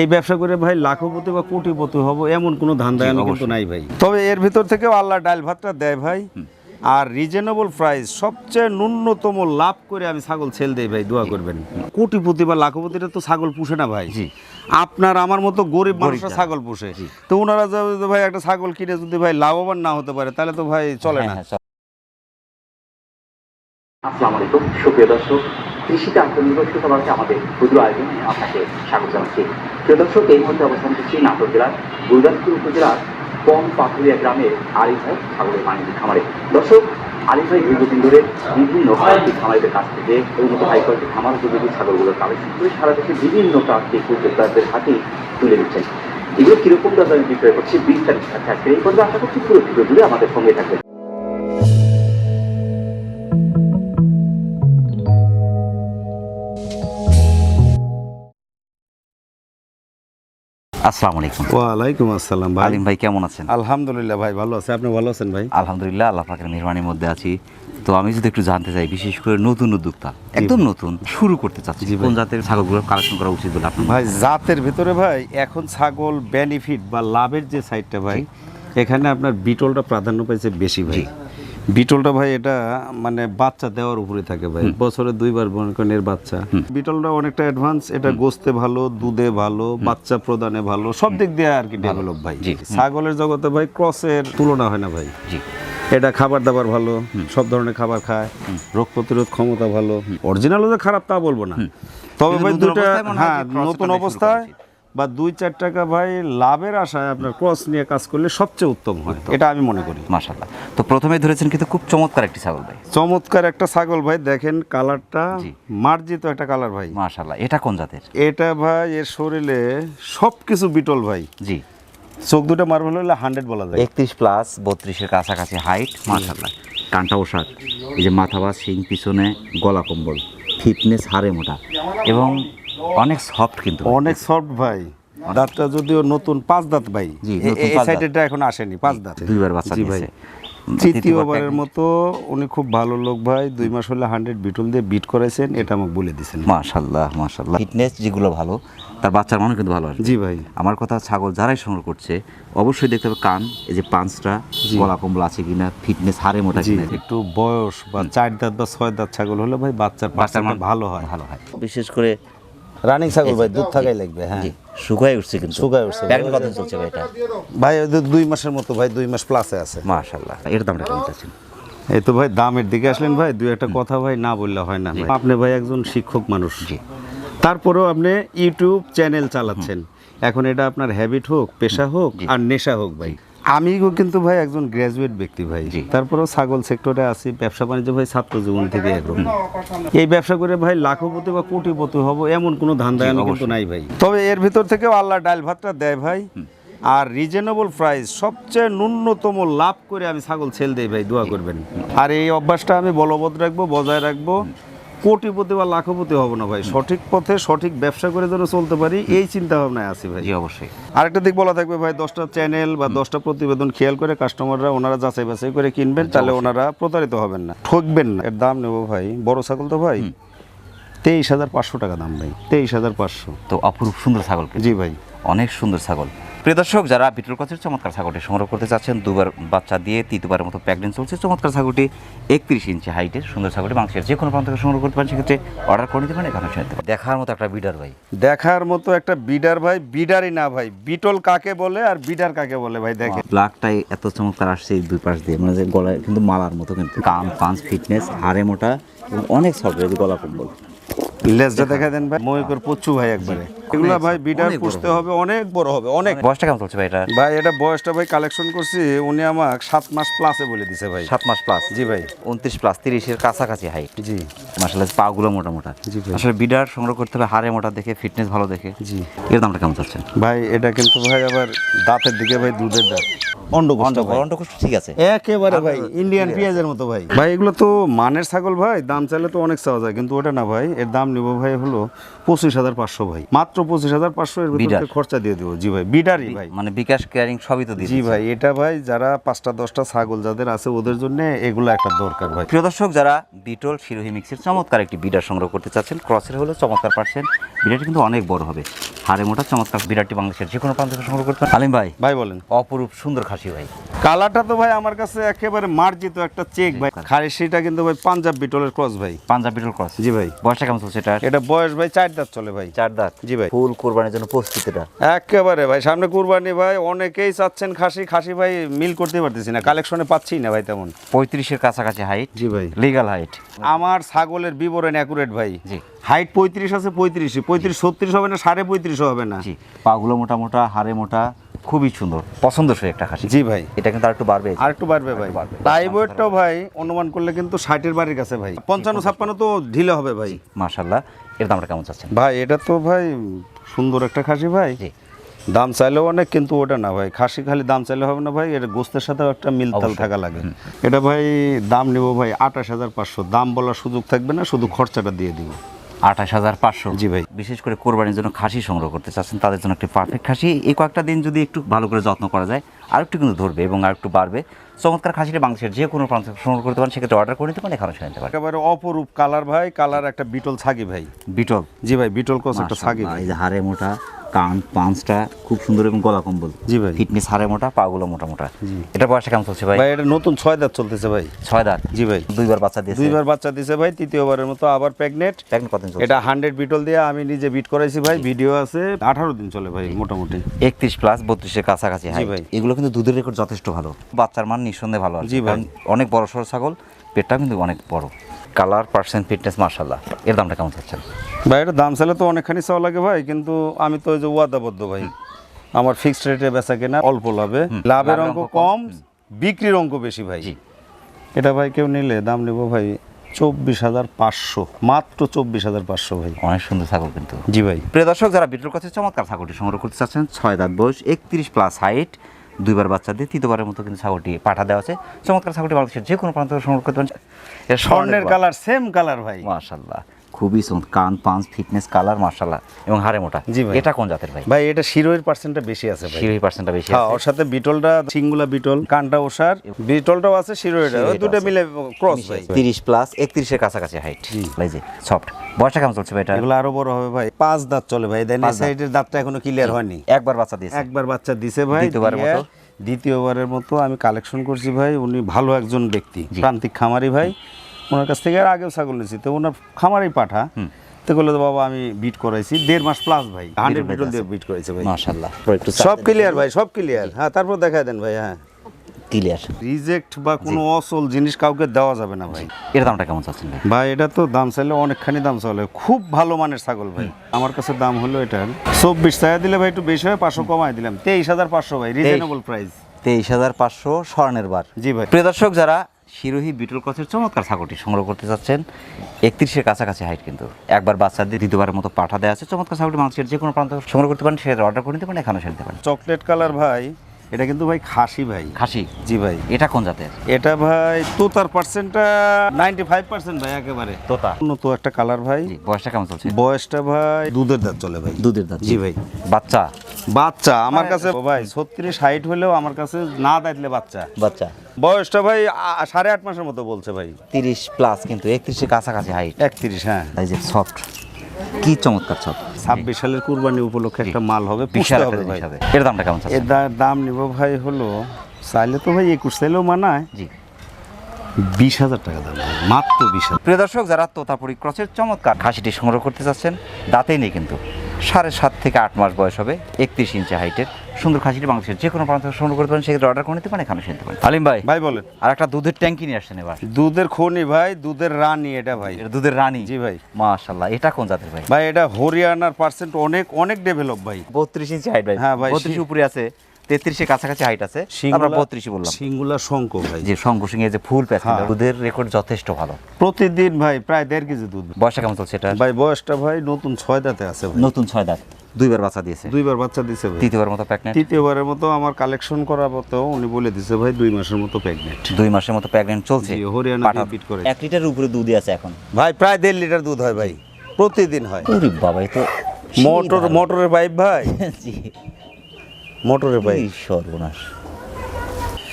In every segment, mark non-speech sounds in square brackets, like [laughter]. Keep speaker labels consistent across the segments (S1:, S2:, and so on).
S1: এই ব্যবসা করে ভাই লাখপতি বা কোটিপতি হব এমন কোনো ধান্দা আমি কিন্তু নাই ভাই। তবে এর ভিতর থেকেও আল্লাহ ডাল ভাতটা দেয় ভাই। আর রিজনেবল প্রাইস সবচেয়ে ন্যূনতম লাভ করে আমি ছাগল ছেল দেই ভাই দোয়া করবেন। কোটিপতি বা লাখপতিরা তো ছাগল পুষে না ভাই।
S2: জি।
S1: আপনার আমার মতো গরিব মানুষরা ছাগল পুষে। তো ওনারা যদি ভাই একটা ছাগল কিনে যদি ভাই লাভবান না হতে পারে তাহলে তো ভাই চলে না।
S2: হ্যাঁ, হ্যাঁ,
S3: আসসালামু আলাইকুম। সুপ্রিয় দর্শক কৃষিতে আত্মনির্ভরশীলতা বাড়ছে আমাদের ক্ষুদ্র আয়োজনে আপনাকে স্বাগত জানাচ্ছি। প্রিয় দর্শক, এই মুহূর্তে অবস্থান করছি নাটোর জেলার গুরুদাসপুর উপজেলার কম পাথুরিয়া গ্রামের আরিফ ভাই ছাগলের বাণিজ্যিক খামারে। দর্শক, আরিফ ভাই দীর্ঘদিন ধরে বিভিন্ন প্রান্তিক খামারিদের কাছ থেকে উন্নত হাই কোয়ালিটি খামার উপযোগী ছাগলগুলো কালেকশন করে সারা দেশে বিভিন্ন প্রান্তিক উদ্যোক্তাদের হাতে তুলে দিচ্ছেন। এগুলো কীরকম দামে বিক্রয় করছি, বিস্তারিত থাকছে এই পর্যন্ত আশা করছি পুরো ভিডিও জুড়ে আমাদের সঙ্গে থাকবেন।
S2: আসসালামু আলাইকুম।
S1: ওয়ালাইকুম আসসালাম ভাই।
S2: আলিম ভাই কেমন আছেন?
S1: আলহামদুলিল্লাহ ভাই ভালো আছে। আপনি ভালো আছেন ভাই?
S2: আলহামদুলিল্লাহ আল্লাহ পাকের মেহরবানির মধ্যে আছি। তো আমি যদি একটু জানতে চাই বিশেষ করে নতুন উদ্যোক্তা একদম নতুন শুরু করতে চাচ্ছি কোন জাতের ছাগলগুলো কালেকশন করা উচিত বলে আপনার
S1: ভাই জাতের ভিতরে ভাই এখন ছাগল বেনিফিট বা লাভের যে সাইডটা ভাই এখানে আপনার বিটলটা প্রাধান্য পাইছে বেশি ভাই। বিটলটা ভাই এটা মানে বাচ্চা দেওয়ার উপরে থাকে ভাই। বছরে দুইবার করেন এর বাচ্চা। বিটলটা অনেকটা অ্যাডভান্স এটা গোস্তে ভালো দুধে ভালো বাচ্চা প্রদানে ভালো সব দিক দিয়ে আর কি ডেভেলপ ভাই। ছাগলের জগতে ভাই ক্রসের তুলনা হয় না ভাই। এটা খাবার দাবার ভালো সব ধরনের খাবার খায় রোগ প্রতিরোধ ক্ষমতা ভালো। অরিজিনালও যে খারাপ তা বলব না। তবে ভাই
S2: মনে হয়
S1: নতুন অবস্থায় বা দুই চার টাকা ভাই লাভের আশায় আপনার ক্রস নিয়ে কাজ করলে সবচেয়ে উত্তম হয় এটা আমি মনে করি।
S2: মাশাল্লাহ তো প্রথমে ধরেছেন কিন্তু খুব চমৎকার একটি ছাগল ভাই।
S1: চমৎকার একটা ছাগল ভাই দেখেন কালারটা মার্জিত একটা কালার ভাই।
S2: মাশাল্লাহ এটা কোন জাতের?
S1: এটা ভাই এর শরীরে সব কিছু বিটল ভাই।
S2: জি।
S1: চোখ দুটো মার্বেল হলে হান্ড্রেড বলা যায়।
S2: একত্রিশ প্লাস বত্রিশের কাছাকাছি হাইট মাশাল্লাহ কানটা ওষাক এই যে মাথা বা শিং পিছনে গলা কম্বল ফিটনেস হারে মোটা। এবং অনেক সফট কিন্তু
S1: অনেক সফট ভাই। দাঁতটা যদিও নতুন পাঁচ দাঁত ভাই।
S2: জি,
S1: এই। সাইডেটা এখন আসেনি পাঁচ দাঁত।
S2: দুইবার বাচ্চা
S1: ভাই। তৃতীয়বারের মতো উনি খুব ভালো লোক ভাই দুই মাস হলে হান্ড্রেড বিটল দিয়ে বিট করেছেন এটা আমাকে বলে দিছেন
S2: মাশাল্লাহ মাশাল্লাহ। ফিটনেস যেগুলো ভালো তার বাচ্চার মনে কিন্তু ভালো আসবে
S1: জি ভাই।
S2: আমার কথা ছাগল যারাই সংগ্রহ করছে অবশ্যই দেখতে হবে কান এই যে পাঁচটা গলা কম্বল আছে কিনা ফিটনেস হারে মোটা কিনা।
S1: একটু বয়স বা চার দাঁত বা ছয় দাঁত ছাগল হলে ভাই বাচ্চার
S2: বাচ্চার
S1: বাচ্চার
S2: মান
S1: ভালো হয়।
S2: ভালো হয়। বিশেষ করে
S1: রানিং ছাগল ভাই দুধ থাকাই লাগবে হ্যাঁ।
S2: শুকায় উঠছে কিন্তু।
S1: শুকায় উঠছে।
S2: প্যাকেট কত চলছে ভাই এটা?
S1: ভাই দুই মাসের মতো ভাই দুই মাস প্লাসে আছে।
S2: মাশাল্লাহ এর দামটা কেমন চাচ্ছেন?
S1: এই তো ভাই দামের দিকে আসলেন ভাই দুই একটা কথা ভাই না বললে হয় না ভাই। আপনি ভাই একজন শিক্ষক মানুষ।
S2: জি।
S1: তারপরেও আপনি ইউটিউব চ্যানেল চালাচ্ছেন। এখন এটা আপনার হ্যাবিট হোক পেশা হোক আর নেশা হোক ভাই। আমিও কিন্তু ভাই একজন গ্র্যাজুয়েট ব্যক্তি ভাই। তারপরেও ছাগল সেক্টরে আছি ব্যবসা বাণিজ্য ভাই ছাত্র জীবন থেকে একরকম এই ব্যবসা করে ভাই লাখপতি বা কোটিপতি হব এমন কোনো ধান্দা আমি কিন্তু নাই ভাই। তবে এর ভিতর থেকেও আল্লাহ ডাল ভাতটা দেয় ভাই। আর রিজনেবল প্রাইস সবচেয়ে ন্যূনতম লাভ করে আমি ছাগল ছেল দেই ভাই দোয়া করবেন। আর এই অভ্যাসটা আমি বলবৎ রাখব বজায় রাখব। কোটিপতি বা লাখপতি হব না ভাই। সঠিক পথে সঠিক ব্যবসা করে যেন চলতে পারি এই চিন্তা ভাবনায় আছি ভাই।
S2: অবশ্যই।
S1: আরেকটা দিক বলা থাকবে ভাই দশটা চ্যানেল বা দশটা প্রতিবেদন খেয়াল করে কাস্টমাররা ওনারা যাচাই বাছাই করে কিনবেন তাহলে ওনারা প্রতারিত হবেন না। ঠকবেন না। এর দাম নেব ভাই বড় ছাগল তো ভাই তেইশ হাজার পাঁচশো টাকা দাম ভাই তেইশ হাজার পাঁচশো।
S2: তো অপরূপ সুন্দর ছাগল
S1: জি ভাই।
S2: অনেক সুন্দর ছাগল। প্রিয় দর্শক যারা বিটুল কচের চমৎকার ছাগলটি সংগ্রহ করতে চাচ্ছেন দুবার বাচ্চা দিয়ে তৃতীয়বারের মতো প্যাকডেন চলছে চমৎকার ছাগলটি একত্রিশ ইঞ্চি হাইটের সুন্দর ছাগলটি মাংসের যে কোনো প্রান্ত থেকে সংগ্রহ করতে পারেন সেক্ষেত্রে অর্ডার করে নিতে পারেন এখানে শুনতে পারেন। দেখার মতো একটা বিডার ভাই।
S1: দেখার মতো একটা বিডার ভাই বিডারই না ভাই বিটল কাকে বলে আর বিডার কাকে বলে ভাই দেখে
S2: ব্ল্যাকটাই এত চমৎকার আসছে এই দুই পাশ দিয়ে মানে যে গলায় কিন্তু মালার মতো কিন্তু। কান পাঞ্চ ফিটনেস হাড়ে মোটা এবং অনেক সফট গলা কম্বল।
S1: লেজটা দেখা দেন ভাই। ময়ূর পচ্ছু ভাই একবারে। এগুলা ভাই বিডার পুষতে হবে অনেক বড় হবে অনেক।
S2: বয়সটা কেমন চলছে ভাই এটা?
S1: ভাই এটা বয়সটা ভাই কালেকশন করছি উনি আমাকে সাত মাস প্লাসে বলে দিছে ভাই।
S2: সাত মাস প্লাস
S1: জি ভাই।
S2: উনত্রিশ প্লাস তিরিশের কাছাকাছি হাইট
S1: জি।
S2: মাসাল্লাহ পাগুলো মোটা মোটা
S1: জি ভাই।
S2: আসলে বিডার সংগ্রহ করতে হবে হাড়ে মোটা দেখে ফিটনেস ভালো দেখে।
S1: জি।
S2: এর দামটা কেমন চাচ্ছেন?
S1: ভাই এটা কিন্তু ভাই আবার দাঁতের দিকে ভাই দুধের দাঁত।
S2: ঠিক আছে।
S1: একেবারে ভাই ইন্ডিয়ান পেঁয়াজের মতো ভাই। ভাই এগুলো তো মানের ছাগল ভাই দাম চাইলে তো অনেক চাওয়া যায় কিন্তু ওটা না ভাই এর দাম নিব ভাই হলো পঁচিশ হাজার পাঁচশো ভাই। মাত্র মাত্র পঁচিশ হাজার পাঁচশো এর ভিতর খরচা দিয়ে দেবো। জি ভাই বিডারই ভাই।
S2: মানে বিকাশ কেয়ারিং সবই তো দিয়ে
S1: জি ভাই এটা ভাই যারা পাঁচটা দশটা ছাগল যাদের আছে ওদের জন্য এগুলো একটা দরকার ভাই।
S2: প্রিয় দর্শক যারা বিটল শিরোহী মিক্সের চমৎকার একটি বিডার সংগ্রহ করতে চাচ্ছেন ক্রসের হলো চমৎকার পাচ্ছেন। বিডারটি কিন্তু অনেক বড় হবে। হাড়ে মোটা চমৎকার বিডারটি বাংলাদেশের যে কোনো প্রান্ত সংগ্রহ করতে পারেন আলিম ভাই
S1: ভাই বলেন।
S2: অপরূপ সুন্দর খাসি ভাই।
S1: কালারটা তো ভাই আমার কাছে একেবারে মার্জিত একটা চেক ভাই। খারিশিটা কিন্তু ভাই পাঞ্জাব বিটলের ক্রস ভাই।
S2: Punjab beetle cross?
S1: জি ভাই।
S2: বয়সটা কেমন চলছে এটা
S1: এটা বয়স ভাই চার দাঁত চলে ভাই।
S2: চার দাঁত?
S1: জি ভাই।
S2: ফুল কোরবানির জন্য প্রস্তুত এটা?
S1: একেবারে ভাই সামনে কুরবানি ভাই অনেকেই চাচ্ছেন খাসি খাসি ভাই মিল করতে পারতেছি না কালেকশনে পাচ্ছি না ভাই তেমন।
S2: পঁয়ত্রিশের কাছাকাছি হাইট
S1: জি ভাই।
S2: লিগাল হাইট
S1: আমার ছাগলের বিবরণ অ্যাকুরেট ভাই।
S2: জি।
S1: হাইট পঁয়ত্রিশ আছে পঁয়ত্রিশ পঁয়ত্রিশ ছত্রিশ হবে না সাড়ে পঁয়ত্রিশ হবে না।
S2: পাগুলো মোটা মোটা হাড়ে মোটা খুবই সুন্দর পছন্দসই একটা খাসি।
S1: জি ভাই।
S2: এটা কিন্তু আর একটু বাড়বে।
S1: আর একটু বাড়বে ভাই। লাইভ ওয়েটটাও ভাই অনুমান করলে কিন্তু ষাটের বাড়ির কাছে ভাই। পঞ্চান্ন ছাপ্পান্ন তো ঢিলে হবে ভাই।
S2: মাশাল্লাহ এর দামটা কেমন চাচ্ছেন?
S1: ভাই এটা তো ভাই সুন্দর একটা খাসি ভাই।
S2: জি।
S1: দাম চাইলেও অনেক কিন্তু ওটা না ভাই। খাসি খালি দাম চাইলে হবে না ভাই। এটা গোস্তের সাথেও একটা মিলতাল। থাকা লাগে। এটা ভাই দাম নেব ভাই আঠাশ হাজার পাঁচশো। দাম বলার সুযোগ থাকবে না শুধু খরচাটা দিয়ে দিব।
S2: আঠাশ হাজার পাঁচশো।
S1: জি ভাই।
S2: বিশেষ করে কোরবানির জন্য খাসি সংগ্রহ করতে চাচ্ছেন তাদের জন্য একটি পারফেক্ট খাসি। এই কয়েকটা দিন যদি একটু ভালো করে যত্ন করা যায় আর একটু কিন্তু ধরবে এবং আর একটু বাড়বে। চমৎকার খাসিটা বাংলাদেশের যে কোনো প্রান্ত সংগ্রহ করতে পারেন সেক্ষেত্রে অর্ডার করে নিতে পারেন এখানে নিতে পারেন।
S1: একেবারে অপরূপ কালার ভাই কালার একটা বিটল ছাগি ভাই।
S2: বিটল।
S1: জি ভাই বিটল কস একটা ছাগি ভাই।
S2: হারে মোটা কান পাঁচটা খুব সুন্দর এবং গলা কম্বল।
S1: জি ভাই।
S2: ফিটনেস হাড়ে মোটা পাগুলো মোটা মোটা। এটা বয়সটা কেমন চলছে ভাই?
S1: ভাই এটা নতুন ছয় দাঁত চলতেছে ভাই।
S2: ছয় দাঁত?
S1: জি ভাই।
S2: দুইবার বাচ্চা দিয়েছে।
S1: দুইবার বাচ্চা দিছে ভাই তৃতীয়বারের মতো আবার প্রেগনেন্ট
S2: প্রেগনেন্ট কতদিন চলছে?
S1: এটা হান্ড্রেড বিটল দিয়ে আমি নিজে বিট করাইছি ভাই ভিডিও আছে। আঠারো দিন চলে ভাই মোটামুটি।
S2: একত্রিশ প্লাস বত্রিশের কাছাকাছি হাইট
S1: ভাই।
S2: এগুলো কিন্তু দুধের রেকর্ড যথেষ্ট ভালো। বাচ্চার মান নিঃসন্দেহে ভালো
S1: জি ভাই।
S2: অনেক বড় সড়ো ছাগল পেটটা কিন্তু অনেক বড়। কালার পার্সেন্ট ফিটনেস মার্শাল্লাহ এর দামটা কেমন চাচ্ছেন?
S1: ভাই এটা দাম চাইলে তো অনেকখানি চাওয়া লাগে ভাই কিন্তু আমি তো ওই যে ওয়াদাবদ্ধ ভাই। আমার ফিক্সড রেটে বেচা কেনা অল্প লাভে। লাভের অঙ্ক কম বিক্রির অঙ্ক বেশি ভাই। এটা ভাই কেউ নিলে দাম নেব ভাই চব্বিশ হাজার পাঁচশো মাত্র চব্বিশ হাজার পাঁচশো ভাই।
S2: অনেক সুন্দর ছাগল কিন্তু।
S1: জি ভাই।
S2: প্রিয় দর্শক যারা বিটুর কাছে চমৎকার ছাগলটি সংগ্রহ করতে চাচ্ছেন ছয় দাঁত বয়স একত্রিশ প্লাস হাইট দুইবার বাচ্চা দিয়ে তৃতীয়বারের মতো কিন্তু ছাগলটি পাঠা দেওয়া আছে চমৎকার ছাগলটি বাংলাদেশের যে কোনো প্রান্ত সংগ্রহ করতে পারেন।
S1: স্বর্ণের কালার সেম কালার ভাই।
S2: মার্শাল্লাহ খুবই সুন্দর কান পাঁচ ফিটনেস কালার মার্শাল্লাহ এবং হাড়ে মোটা।
S1: জি ভাই।
S2: এটা কোন জাতের ভাই?
S1: ভাই এটা শিরোয়ের পার্সেন্টটা বেশি আছে ভাই।
S2: সিউরি পার্সেন্টটা বেশি
S1: হ্যাঁ
S2: আছে।
S1: ওর সাথে বিটলটা সিঙ্গুলা বিটল কানটা ওষার বিটলটাও আছে শিরোয়েটা ওই দুটো মিলে ক্রস ভাই।
S2: তিরিশ প্লাস একত্রিশের কাছাকাছি হাইট ভাই যে সফট বয়সটা কেমন চলছে ভাই এটা?
S1: এগুলো আরও বড় হবে ভাই। পাঁচ দাঁত চলে ভাই। দেন সাইডের দাঁতটা এখনও ক্লিয়ার হয়নি।
S2: একবার বাচ্চা দিয়েছে।
S1: একবার বাচ্চা দিছে ভাই
S2: দ্বিতীয়বারের মতো?
S1: দ্বিতীয়বারের মতো আমি কালেকশন করছি ভাই। উনি ভালো একজন ব্যক্তি
S2: জি।
S1: প্রান্তিক খামারি ভাই। ওনার কাছ থেকে আর আগেও ছাগল নিয়েছি। তো ওনার খামারেই পাঠা। তো বলল তো বাবা আমি বিট করাইছি। দেড় মাস প্লাস ভাই। হান্ড্রেড
S2: বিটল
S1: দিয়ে বিট করাইছে ভাই। সব ক্লিয়ার ভাই সব ক্লিয়ার হ্যাঁ তারপর দেখায় দেন ভাই হ্যাঁ।
S2: ক্লিয়ার
S1: রিজেক্ট বা কোনো অসল জিনিস কাউকে দেওয়া যাবে না ভাই।
S2: এর দামটা কেমন চাচ্ছেন ভাই?
S1: ভাই এটা তো দাম চাইলে অনেকখানি দাম চলে। খুব ভালো মানের ছাগল ভাই। আমার কাছে দাম হলো এটার চব্বিশ টাকা দিলে ভাই একটু বেশি হয় পাঁচশো কমাই দিলাম। তেইশ হাজার পাঁচশো ভাই রিজনেবল প্রাইস
S2: তেইশ হাজার পাঁচশো স্বর্ণের বার।
S1: জি ভাই।
S2: প্রিয় দর্শক যারা শিরোহী বিটল কচের চমৎকার ছাগলটি সংগ্রহ করতে চাচ্ছেন একত্রিশের কাছাকাছি হাইট কিন্তু। একবার বাচ্চা দিয়ে দ্বিতীয়বারের মতো পাঠা দেওয়া আছে। চমৎকার ছাগলটি মানুষের যে কোনো প্রান্ত সংগ্রহ করতে পারেন, সেটা অর্ডার করে নিতে পারেন, এখানেও সেরতে পারেন।
S1: চকলেট কালার ভাই এটা কিন্তু ভাই খাসি ভাই।
S2: খাসি?
S1: জি ভাই।
S2: এটা কোন জাতের?
S1: এটা ভাই তোতার পার্সেন্টটা নাইনটি ফাইভ পার্সেন্ট ভাই একেবারে।
S2: তোতা?
S1: উন্নত একটা কালার ভাই।
S2: বয়সটা কেমন চলছে?
S1: বয়সটা ভাই দুধের দাঁত চলে ভাই।
S2: দুধের দাঁত
S1: জি ভাই।
S2: বাচ্চা?
S1: বাচ্চা আমার কাছে ভাই ছত্রিশ হাইট হলেও আমার কাছে না দাঁতলে বাচ্চা।
S2: বাচ্চা।
S1: বয়সটা ভাই সাড়ে আট মাসের মতো বলছে ভাই।
S2: তিরিশ প্লাস কিন্তু একত্রিশের কাছাকাছি হাইট
S1: একত্রিশ হ্যাঁ।
S2: এই যে সফট কি চমৎকার সফট
S1: ছাব্বিশ সালের কুরবানি উপলক্ষে একটা মাল হবে
S2: বিশাল
S1: হবে ভাই।
S2: এর দামটা কেমন
S1: এর দাম নিব ভাই হলো চাইলে তো ভাই একুশ চাইলেও মানায়।
S2: জি।
S1: বিশ হাজার টাকা দাম মাত্র বিশ হাজার।
S2: প্রিয় দর্শক যারা তোতাপুরি ক্রসের চমৎকার খাসিটি সংগ্রহ করতে চাচ্ছেন দাঁতেই নেই কিন্তু। সাড়ে সাত থেকে আট মাস বয়স হবে একত্রিশ ইঞ্চি হাইটের সুন্দর খাসিটি বাংলাদেশের যে কোনো প্রান্ত থেকে সংগ্রহ করতে পারেন সেক্ষেত্রে অর্ডার করে নিতে পারেন এখানে শুনতে পারেন। আলিম ভাই
S1: ভাই বলেন।
S2: আর একটা দুধের ট্যাঙ্কি নিয়ে আসছেন এবার।
S1: দুধের খনি ভাই দুধের রানী এটা ভাই।
S2: এটা দুধের রানী।
S1: জি ভাই।
S2: মাশাল্লাহ এটা কোন জাতের ভাই?
S1: ভাই এটা হরিয়ানার পার্সেন্ট অনেক অনেক ডেভেলপ ভাই।
S2: বত্রিশ ইঞ্চি হাইট ভাই।
S1: হ্যাঁ ভাই,
S2: বত্রিশ উপরে আছে তেত্রিশের কাছাকাছি হাইট আছে আমরা বত্রিশই বললাম।
S1: সিঙ্গুলা শঙ্ক ভাই।
S2: যে শঙ্কু সিং যে ফুল প্যাচ। দুধের রেকর্ড যথেষ্ট ভালো।
S1: প্রতিদিন ভাই প্রায় দেড় কেজি দুধ।
S2: বয়সটা কেমন চলছে এটা?
S1: ভাই বয়সটা ভাই নতুন ছয় দাঁতে আছে
S2: নতুন ছয় দাঁত। দুইবার বাচ্চা দিয়েছে।
S1: দুইবার বাচ্চা দিছে ভাই।
S2: তৃতীয়বার মতো প্রেগনেন্ট
S1: তৃতীয়বারের মতো আমার কালেকশন করার মতো উনি বলে দিছে ভাই দুই মাসের মতো প্রেগনেন্ট
S2: দুই মাসের মতো প্রেগনেন্ট চলছে?
S1: জি, হরিয়ানা beat করে।
S2: এক লিটারের উপরে দুধই আছে এখন?
S1: ভাই প্রায় দেড় লিটার দুধ হয় ভাই প্রতিদিন হয়।
S2: ওরে বাবা এ তো
S1: মোটর মোটরের পাইপ ভাই। [laughs]
S2: জি।
S1: মোটরের পাইপ
S2: সর্বনাশ।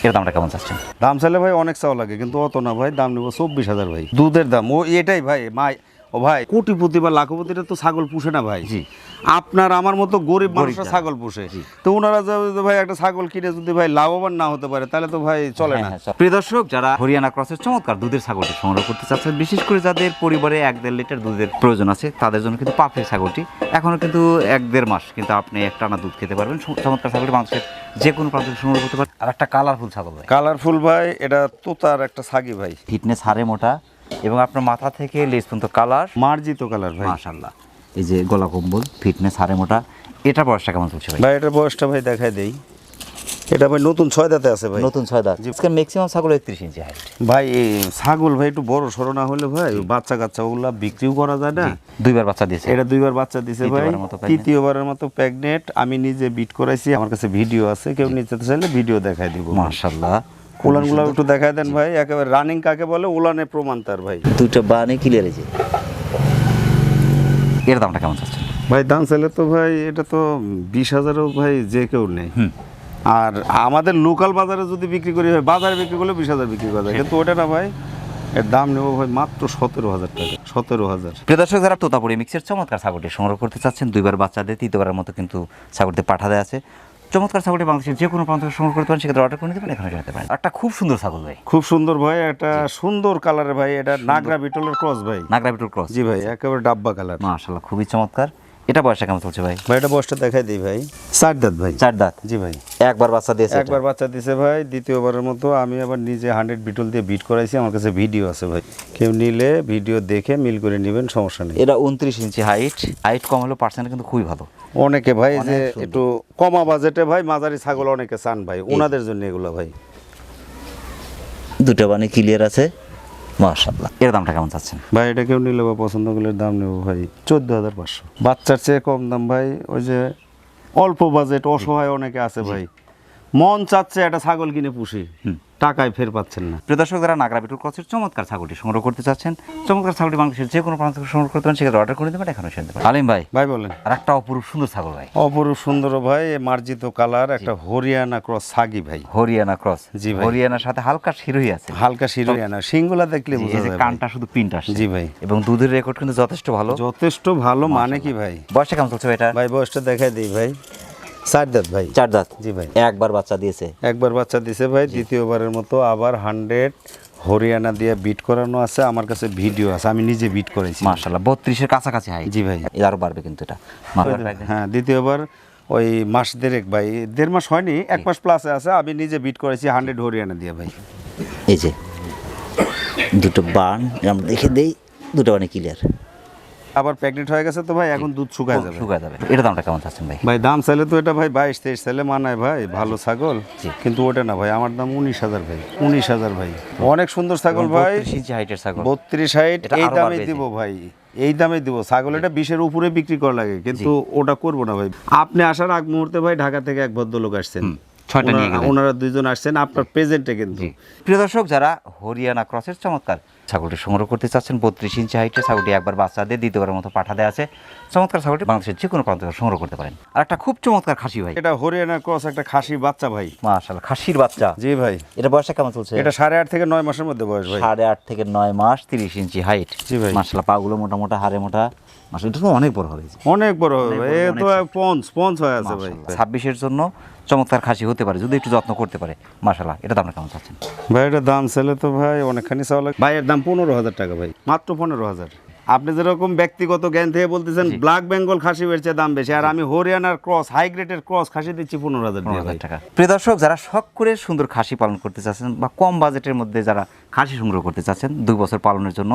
S2: এর দামটা কেমন চাচ্ছেন?
S1: দাম চাইলে ভাই অনেক চাও লাগে কিন্তু অত না ভাই দাম নেব চব্বিশ হাজার ভাই। দুধের দাম ও এটাই ভাই মাই ও ভাই কোটিপতি বা লাখপতিটা তো ছাগল পুষে না ভাই। আপনার আমার মতো গরিব মানুষরা ছাগল পুষে। তো ওনারা যদি ভাই একটা ছাগল কিনে যদি ভাই লাভবান না হতে পারে তাহলে তো ভাই চলে না।
S2: হ্যাঁ, হ্যাঁ, প্রিয় দর্শক যারা হরিয়ানা ক্রসের চমৎকার দুধের ছাগলটি সংগ্রহ করতে চাচ্ছেন বিশেষ করে যাদের পরিবারে এক দেড় লিটার দুধের প্রয়োজন আছে তাদের জন্য কিন্তু পারফেক্ট ছাগলটি এখনও কিন্তু এক দেড় মাস কিন্তু আপনি এক টানা দুধ খেতে পারবেন। চমৎকার ছাগলটি মানুষের যে কোনো প্রান্ত সংগ্রহ করতে পারেন আর একটা কালারফুল ছাগল ভাই।
S1: কালারফুল ভাই এটা তোতার একটা ছাগি ভাই।
S2: ফিটনেস হারে মোটা এবং আপনার মাথা থেকে লেজ পর্যন্ত কালার
S1: মার্জিত কালার ভাই।
S2: মাশাল্লাহ এই যে গলা কম্বল ফিটনেস হারে মোটা এটা বয়সটা কেমন চলছে ভাই?
S1: ভাই এটার বয়সটা ভাই দেখাই দেই। এটা ভাই নতুন ছয় দাঁতে আছে ভাই।
S2: নতুন ছয় দাঁত। আজকে ম্যাক্সিমাম ছাগল একত্রিশ ইঞ্চি হাইট
S1: ভাই এই ছাগল ভাই একটু বড় সরো না হলে ভাই বাচ্চা কাচ্চা ওগুলা বিক্রিও করা যায় না।
S2: দুইবার বাচ্চা দিয়েছে।
S1: এটা দুইবার বাচ্চা দিয়েছে ভাই।
S2: তৃতীয়বারের মতো
S1: প্রেগনেন্ট আমি নিজে বিট করাইছি আমার কাছে ভিডিও আছে কেউ নিতে চাইলে ভিডিও দেখাই দিব।
S2: মাশাল্লাহ
S1: উলানগুলো একটু দেখাই দেন ভাই একেবারে রানিং কাকে বলে? উলানে প্রমাণ তার ভাই।
S2: দুইটা বানে ক্লিয়ার হয়েছে। এর দামটা কেমন চাচ্ছেন?
S1: ভাই দাম চাইলে তো ভাই এটা তো বিশ হাজারও ভাই যে কেউ নেই আর আমাদের লোকাল বাজারে যদি বিক্রি করি হয় বাজারে বিক্রি করলে বিশ হাজার বিক্রি করা যায়। কিন্তু ওটা না ভাই এর দাম নেব ভাই মাত্র সতেরো হাজার টাকা সতেরো হাজার।
S2: প্রিয় দর্শক যারা তোতাপুরি মিক্সের চমৎকার ছাগলটি সংগ্রহ করতে চাচ্ছেন দুইবার বাচ্চাদের তৃতীয়বারের মতো কিন্তু ছাগলটি পাঠা দেওয়া আছে। চমৎকার ছাগলটি বাংলাদেশের যে কোনো প্রান্ত থেকে সংগ্রহ করতে পারেন সেক্ষেত্রে অর্ডার করে নিতে পারেন এখানে যেতে পারেন একটা খুব সুন্দর ছাগল ভাই।
S1: খুব সুন্দর ভাই একটা সুন্দর কালারের ভাই এটা নাগরা বিটলের ক্রস ভাই।
S2: নাগরা বিটল ক্রস
S1: জি ভাই একেবারে ডাব্বা কালার
S2: মাশাল্লাহ খুবই চমৎকার। এটা বয়সটা কেমন চলছে ভাই?
S1: ভাই এটা বয়সটা দেখাই দিই ভাই। চার দাঁত ভাই।
S2: চার দাঁত
S1: জি ভাই।
S2: একবার বাচ্চা দিয়েছে
S1: একবার বাচ্চা দিয়েছে ভাই দ্বিতীয়বারের মতো আমি আবার নিজে হান্ড্রেড বিটল দিয়ে বিট করাইছি আমার কাছে ভিডিও আছে ভাই। কেউ নিলে ভিডিও দেখে মিল করে নেবেন সমস্যা নেই।
S2: এটা উনত্রিশ ইঞ্চি হাইট হাইট কম হলেও পার্সেন্ট কিন্তু খুবই ভালো।
S1: অনেকে ভাই যে একটু কমা বাজেটে ভাই মাঝারি ছাগল অনেকে চান ভাই ওনাদের জন্য এগুলো ভাই।
S2: দুটো বানি ক্লিয়ার আছে। এর দামটা কেমন
S1: ভাই, এটা কেউ নিলে বা পছন্দ করলে দাম নেব ভাই হাজার পাঁচশো। বাচ্চার চেয়ে কম দাম ভাই, ওই যে অল্প বাজেট অসহায় অনেকে আছে ভাই। মন চাচ্ছে একটা ছাগল কিনে পুষি। টাকায় ফের পাচ্ছেন না।
S2: প্রিয় দর্শক যারা নাগরা বিটুল ক্রসের চমৎকার ছাগলটি সংগ্রহ করতে চাচ্ছেন চমৎকার ছাগলটি বাংলাদেশের যে কোনো প্রান্ত সংগ্রহ করতে পারেন সেক্ষেত্রে অর্ডার করে পারেন এখানে শুনতে পারেন আলিম ভাই।
S1: ভাই বলেন।
S2: আর একটা অপরূপ সুন্দর ছাগল ভাই।
S1: অপরূপ সুন্দর ভাই এ মার্জিত কালার একটা হরিয়ানা ক্রস সাগি ভাই।
S2: হরিয়ানা ক্রস
S1: জি ভাই।
S2: হরিয়ানার সাথে হালকা শিরোই আছে।
S1: হালকা শিরোয়ানা সিংগুলা দেখলে
S2: জি,
S1: বোঝা
S2: এই যে
S1: যায়
S2: কানটা শুধু প্রিন্ট আসছে।
S1: জি ভাই।
S2: এবং দুধের রেকর্ড কিন্তু যথেষ্ট ভালো।
S1: যথেষ্ট ভালো মানে কি ভাই?
S2: বয়সটা কেমন চলছে ভাই এটা
S1: ভাই বয়সটা দেখাই দিই ভাই। চার দাঁত ভাই।
S2: চার দাঁত?
S1: জি ভাই।
S2: একবার বাচ্চা দিয়েছে?
S1: একবার বাচ্চা দিছে ভাই দ্বিতীয়বারের মতো আবার হান্ড্রেড হরিয়ানা দিয়ে বিট করানো আছে আমার কাছে ভিডিও আছে আমি নিজে বিট করেছি।
S2: মার্শাল্লাহ বত্রিশের কাছাকাছি হাই
S1: জি ভাই।
S2: এর আরও বাড়বে কিন্তু এটা।
S1: হ্যাঁ দ্বিতীয়বার ওই মাস দেড়েক ভাই দেড় মাস হয়নি এক মাস প্লাসে আছে আমি নিজে বিট করেছি হান্ড্রেড হরিয়ানা দিয়ে ভাই।
S2: এই যে দুটো বান আমরা দেখে দেই দুটো বানে ক্লিয়ার
S1: আবার প্রেগনেন্ট হয়ে গেছে তো ভাই এখন দুধ শুকায় যাবে।
S2: শুকায় যাবে। এটা দামটা কেমন চাচ্ছেন ভাই?
S1: ভাই দাম চাইলে তো এটা ভাই বাইশ তেইশ চাইলে মানায় ভাই ভালো ছাগল। কিন্তু ওটা না ভাই আমার দাম উনিশ হাজার ভাই উনিশ হাজার ভাই। অনেক সুন্দর ছাগল ভাই।
S2: 32 ইঞ্চি হাইটের ছাগল।
S1: বত্রিশ হাইট এই দামে দিব ভাই এই দামে দিব। ছাগল এটা বিশের উপরে বিক্রি করা লাগে কিন্তু ওটা করব না ভাই। আপনি আসার আগ মুহূর্তে ভাই ঢাকা থেকে এক ভদ্রলোক আসছেন।
S2: ছয়টা নিয়ে।
S1: ওনারা দুইজন আসছেন আপনার প্রেজেন্টে কিন্তু।
S2: প্রিয় দর্শক যারা হরিয়ানা ক্রসের চমৎকার ছাগলটি সংগ্রহ করতে চাচ্ছেন বত্রিশ ইঞ্চি হাইটের ছাগলটি একবার বাচ্চা দিয়ে দ্বিতীয়বারের মতো পাঠা দেওয়া আছে। চমৎকার ছাগলটি বাংলাদেশের যে কোনো প্রান্ত সংগ্রহ করতে পারেন। আর একটা খুব চমৎকার খাসি ভাই।
S1: এটা হরিয়ানা ক্রস একটা খাসি বাচ্চা ভাই।
S2: মাশাল খাসির বাচ্চা।
S1: জি ভাই।
S2: এটা বয়সটা কেমন চলছে?
S1: এটা সাড়ে আট থেকে নয় মাসের মধ্যে বয়স ভাই।
S2: সাড়ে আট থেকে নয় মাস তিরিশ ইঞ্চি হাইট
S1: জি ভাই।
S2: মাশাল পাগুলো মোটা মোটা হাড়ে মোটা। মাসাল এটা তো অনেক বড় হবে
S1: অনেক বড় হবে ভাই এ তো
S2: স্পঞ্জ
S1: পঞ্চ পঞ্চ হয়ে আছে ভাই।
S2: ছাব্বিশের জন্য চমৎকার খাসি হতে পারে যদি একটু যত্ন করতে পারে। মাসাল্লাহ এটা দামটা কেমন চাচ্ছেন?
S1: ভাই এটা দাম ছেলে তো ভাই অনেকখানি চাওয়া লাগে ভাই এর দাম পনেরো হাজার টাকা ভাই। মাত্র পনেরো হাজার। আপনি যেরকম ব্যক্তিগত জ্ঞান থেকে বলতেছেন ব্ল্যাক বেঙ্গল খাসি বেরছে দাম বেশি। আর আমি হরিয়ানার ক্রস হাই গ্রেডের ক্রস খাসি দিচ্ছি পনেরো হাজার
S2: টাকা। প্রিয় দর্শক যারা শখ করে সুন্দর খাসি পালন করতে চাচ্ছেন বা কম বাজেটের মধ্যে যারা খাসি সংগ্রহ করতে চাচ্ছেন দুই বছর পালনের জন্য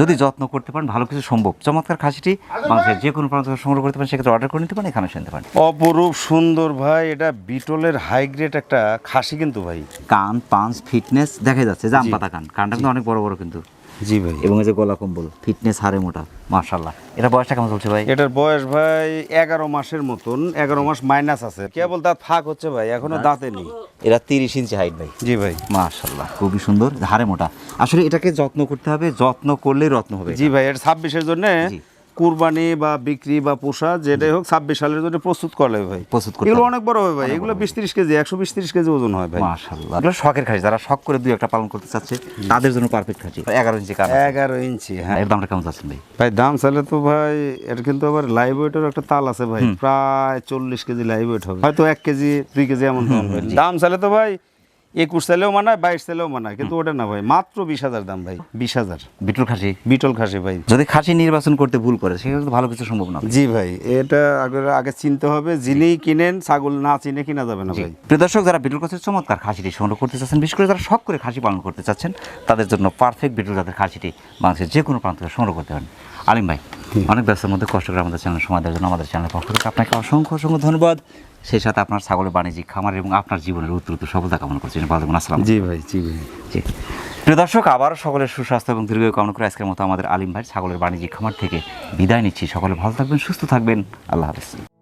S2: যদি যত্ন করতে পারেন ভালো কিছু সম্ভব। চমৎকার খাসিটি বাংলাদেশের যে কোনো প্রান্ত থেকে সংগ্রহ করতে পারেন সেক্ষেত্রে অর্ডার করে নিতে পারেন এখানে শুনতে পারেন।
S1: অপরূপ সুন্দর ভাই এটা বিটলের হাই গ্রেড একটা খাসি কিন্তু ভাই।
S2: কান পাঞ্চ ফিটনেস দেখা যাচ্ছে। জাম পাতা কান। কানটা কিন্তু অনেক বড় বড় কিন্তু।
S1: জি ভাই।
S2: এবং এই যে গলা কম্বল ফিটনেস হারে মোটা মার্শাল্লাহ এটা বয়সটা কেমন চলছে ভাই?
S1: এটার বয়স ভাই এগারো মাসের মতন এগারো মাস মাইনাস আছে। কেবল দাঁত ফাঁক হচ্ছে ভাই এখনও দাঁতে নেই।
S2: এরা তিরিশ ইঞ্চি হাইট ভাই।
S1: জি ভাই।
S2: মার্শাল্লাহ খুবই সুন্দর হারে মোটা। আসলে এটাকে যত্ন করতে হবে যত্ন করলেই রত্ন হবে।
S1: জি ভাই এটা ছাব্বিশের জন্য। কুরবানি বা বিক্রি বা পোষা যেটাই হোক ছাব্বিশ সালের জন্য প্রস্তুত করা হবে ভাই।
S2: প্রস্তুত করতে
S1: এগুলো অনেক বড় হবে ভাই। এগুলো বিশ তিরিশ কেজি একশো বিশ তিরিশ কেজি ওজন হয় ভাই।
S2: এগুলো শখের খাসি। যারা শখ করে দুই একটা পালন করতে চাচ্ছে তাদের জন্য পারফেক্ট খাসি। এগারো ইঞ্চি
S1: এগারো ইঞ্চি হ্যাঁ।
S2: এর দামটা কেমন যাচ্ছেন ভাই?
S1: ভাই দাম চাইলে তো ভাই এটা কিন্তু আবার লাইভ ওয়েটের একটা তাল আছে ভাই। প্রায় চল্লিশ কেজি লাইভ ওয়েট হবে। হয়তো এক কেজি দুই কেজি এমন। দাম চাইলে তো ভাই একুশ চাইলেও মানায় বাইশ চাইলেও মানায় কিন্তু ওটা না ভাই মাত্র বিশ হাজার দাম ভাই বিশ হাজার।
S2: বিটল খাসি?
S1: বিটল খাসি ভাই।
S2: যদি খাসি নির্বাচন করতে ভুল করে সেক্ষেত্রে তো ভালো কিছু সম্ভব না।
S1: জি ভাই এটা আগে আগে চিনতে হবে যিনি কিনেন ছাগল না চিনে কিনা যাবে না ভাই।
S2: প্রিয় দর্শক যারা বিটল গাছের চমৎকার খাসিটি সংগ্রহ করতে চাচ্ছেন বিশেষ করে যারা শখ করে খাসি পালন করতে চাচ্ছেন তাদের জন্য পারফেক্ট বিটল জাতের খাসিটি বাংলাদেশের যে কোনো প্রান্ত থেকে সংগ্রহ করতে পারেন। আলিম ভাই অনেক ব্যস্তের মধ্যে কষ্ট করে আমাদের চ্যানেল সময় দেওয়ার জন্য আমাদের চ্যানেলের পক্ষ থেকে আপনাকে অসংখ্য অসংখ্য ধন্যবাদ। সেই সাথে আপনার ছাগলের বাণিজ্যিক খামার এবং আপনার জীবনের উত্তর উত্তর সফলতা কামনা করছি। ভালো আসসালাম
S1: জি ভাই জি ভাই।
S2: জি। প্রিয় দর্শক আবারও সকলের সুস্বাস্থ্য এবং দীর্ঘ কামনা করে আজকের মতো আমাদের আলিম ভাই ছাগলের বাণিজ্যিক খামার থেকে বিদায় নিচ্ছি। সকলে ভালো থাকবেন সুস্থ থাকবেন। আল্লাহ হাফেজ।